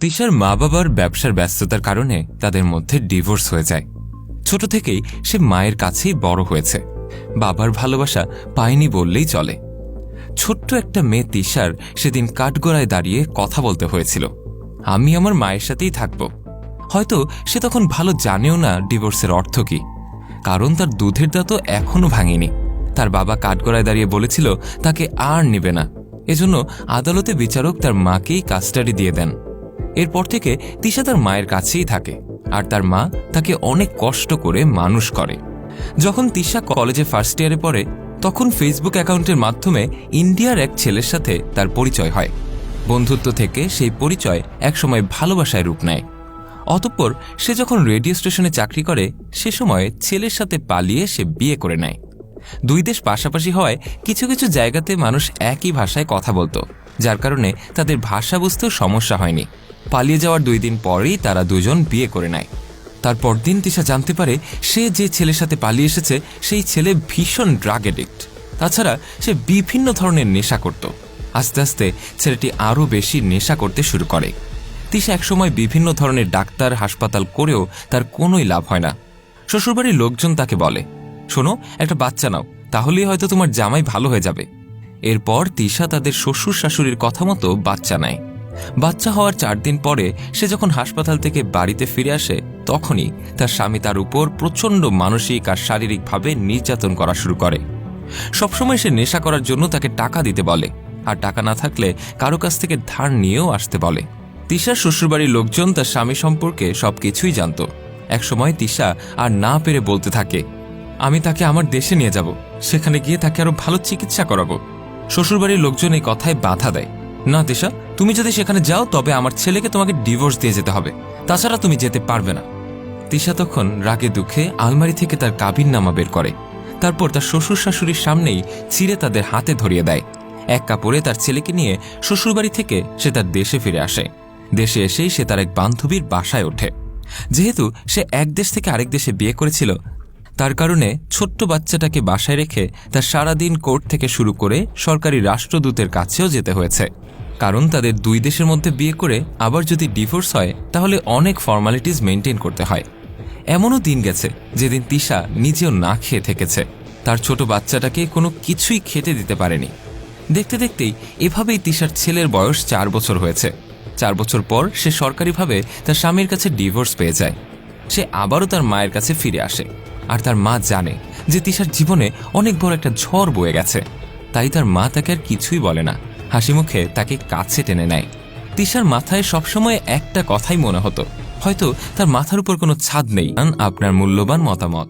তিশার মা বাবার ব্যবসার ব্যস্ততার কারণে তাদের মধ্যে ডিভোর্স হয়ে যায়। ছোট থেকেই সে মায়ের কাছেই বড় হয়েছে। বাবার ভালোবাসা পায়নি বললেই চলে। ছোট্ট একটা মেয়ে তিশার সেদিন কাঠগড়ায় দাঁড়িয়ে কথা বলতে হয়েছিল। আমি আমার মায়ের সাথেই থাকব। হয়তো সে তখন ভালো জানেও না ডিভোর্সের অর্থ কি। কারণ তার দুধের দাঁতও এখনও ভাঙেনি। তার বাবা কাঠগড়ায় দাঁড়িয়ে বলেছিল, তাকে আর নেবে না। এজন্য আদালতে বিচারক তার মাকেই কাস্টাডি দিয়ে দেন। এরপর থেকে তিশা তার মায়ের কাছেই থাকে আর তার মা তাকে অনেক কষ্ট করে মানুষ করে। যখন তিশা কলেজে ফার্স্ট ইয়ারে পড়ে, তখন ফেসবুক অ্যাকাউন্টের মাধ্যমে ইন্ডিয়ার এক ছেলের সাথে তার পরিচয় হয়। বন্ধুত্ব থেকে সেই পরিচয় একসময় ভালোবাসায় রূপ নেয়। অতঃপর সে যখন রেডিও স্টেশনে চাকরি করে, সে সময় ছেলের সাথে পালিয়ে সে বিয়ে করে নেয়। দুই দেশ পাশাপাশি হওয়ায় কিছু কিছু জায়গাতে মানুষ একই ভাষায় কথা বলতো, যার কারণে তাদের ভাষা বুঝতেও সমস্যা হয়নি। পালিয়ে যাওয়ার দুই দিন পরেই তারা দুজন বিয়ে করে নেয়। তার পরদিন তিশা জানতে পারে সে যে ছেলের সাথে পালিয়ে এসেছে, সেই ছেলে ভীষণ ড্রাগ এডিক্ট তাছাড়া সে বিভিন্ন ধরনের নেশা করত। আস্তে আস্তে ছেলেটি আরও বেশি নেশা করতে শুরু করে। তিশা একসময় বিভিন্ন ধরনের ডাক্তার, হাসপাতাল করেও তার কোনোই লাভ হয় না। শ্বশুরবাড়ির লোকজন তাকে বলে, শোনো, একটা বাচ্চা নাও, তাহলেই হয়তো তোমার জামাই ভালো হয়ে যাবে। এরপর তিশা তাদের শ্বশুর শাশুড়ির কথা মতো বাচ্চা নেয়। বাচ্চা হওয়ার চার দিন পরে সে যখন হাসপাতাল থেকে বাড়িতে ফিরে আসে, তখনই তার স্বামী তার উপর প্রচণ্ড মানসিক আর শারীরিকভাবে নির্যাতন করা শুরু করে। সবসময় সে নেশা করার জন্য তাকে টাকা দিতে বলে, আর টাকা না থাকলে কারও কাছ থেকে ধার নিয়েও আসতে বলে। তিশার শ্বশুরবাড়ির লোকজন তার স্বামী সম্পর্কে সবকিছুই জানত। একসময় তিশা আর না পেরে বলতে থাকে, আমি তাকে আমার দেশে নিয়ে যাব, সেখানে গিয়ে তাকে আরও ভালো চিকিৎসা করাবো। শ্বশুরবাড়ির লোকজন এই কথায় বাধা দেয়। না তিশা তুমি যদি সেখানে যাও, তবে আমার ছেলেকে তোমাকে ডিভোর্স দিয়ে যেতে হবে। তাছাড়া তুমি যেতে পারবে না। তিশা তখন রাগে দুঃখে আলমারি থেকে তার কাবিন নামা বের করে। তারপর তার শ্বশুর শাশুড়ির সামনেই ছিঁড়ে তাদের হাতে ধরিয়ে দেয়। এক কাপড়ে তার ছেলেকে নিয়ে শ্বশুরবাড়ি থেকে সে তার দেশে ফিরে আসে। দেশে এসেই সে তার এক বান্ধবীর বাসায় ওঠে। যেহেতু সে এক দেশ থেকে আরেক দেশে বিয়ে করেছিল, তার কারণে ছোট্ট বাচ্চাটাকে বাসায় রেখে তার সারাদিন কোর্ট থেকে শুরু করে সরকারি রাষ্ট্রদূতের কাছেও যেতে হয়েছে। কারণ তাদের দুই দেশের মধ্যে বিয়ে করে আবার যদি ডিভোর্স হয়, তাহলে অনেক ফর্মালিটিস মেনটেন করতে হয়। এমনও দিন গেছে যেদিন তিশা নিজেও না খেয়ে থেকেছে। তার ছোট বাচ্চাটাকে কোনো কিছুই খেতে দিতে পারেনি। দেখতে দেখতেই এভাবেই তিশার ছেলের বয়স চার বছর হয়েছে। চার বছর পর সে সরকারিভাবে তার স্বামীর কাছে ডিভোর্স পেয়ে যায়। সে আবারও তার মায়ের কাছে ফিরে আসে। আর তার মা জানে যে তিশার জীবনে অনেক বড় একটা ঝড় বয়ে গেছে। তাই তার মা তাকে আর কিছুই বলে না। হাসি মুখে তাকে কাছে টেনে নেয়। তিশার মাথায় সবসময় একটা কথাই মনে হতো। হয়তো তার মাথার উপর কোনো ছাদ নেই। আপনার মূল্যবান মতামত।